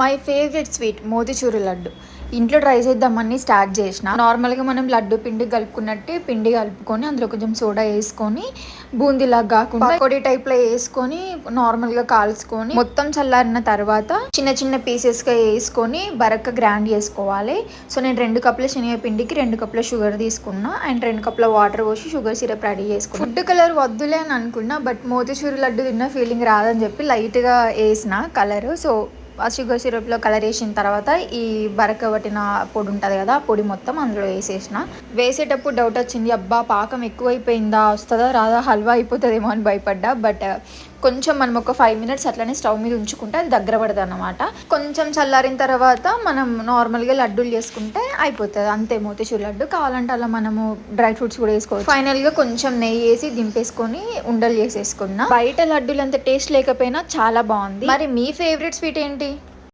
My favourite sweet motichoor laddu. ఇంట్లో try చేద్దామని start చేసిన. నార్మల్గా మనం లడ్డు పిండి కలుపుకున్నట్టే పిండి కలుపుకొని అందులో కొంచెం సోడా వేసుకొని బూందీలాగా కాకుండా పొడి టైప్లో వేసుకొని నార్మల్గా కాల్చుకొని మొత్తం చల్లారిన తర్వాత చిన్న చిన్న పీసెస్గా వేసుకొని బరక్క గ్రైండ్ చేసుకోవాలి. సో నేను రెండు కప్పుల శనగపిండికి రెండు కప్పుల షుగర్ తీసుకున్నా అండ్ రెండు కప్పుల వాటర్ పోసి షుగర్ సిరప్ రెడీ చేసుకున్నా. ఫుడ్ కలర్ వద్దులే అని అనుకున్నా బట్ మోతిచూరు లడ్డు తిన్న ఫీలింగ్ రాదని చెప్పి లైట్గా వేసిన కలర్. సో షుగర్ సిరప్లో కలర్ వేసిన తర్వాత ఈ బరక పట్టిన పొడి ఉంటుంది కదా ఆ పొడి మొత్తం అందులో వేసేసిన. వేసేటప్పుడు డౌట్ వచ్చింది అబ్బా పాకం ఎక్కువైపోయిందా వస్తుందా రాదా హల్వా అయిపోతుందేమో అని భయపడ్డా. బట్ కొంచెం మనం ఒక ఫైవ్ మినిట్స్ అట్లనే స్టవ్ మీద ఉంచుకుంటే అది దగ్గర పడుతుంది అనమాట కొంచెం చల్లారిన తర్వాత మనం నార్మల్గా లడ్డూలు చేసుకుంటే అయిపోతుంది. అంతే మోతిచూర్ లడ్డు. కావాలంటే అలా మనము డ్రై ఫ్రూట్స్ కూడా వేసుకోవచ్చు. ఫైనల్గా కొంచెం నెయ్యి వేసి దింపేసుకొని ఉండలు చేసేసుకున్నా. బయట లడ్డూలు అంత టేస్ట్ లేకపోయినా చాలా బాగుంది. మరి మీ ఫేవరెట్ స్వీట్ ఏంటి?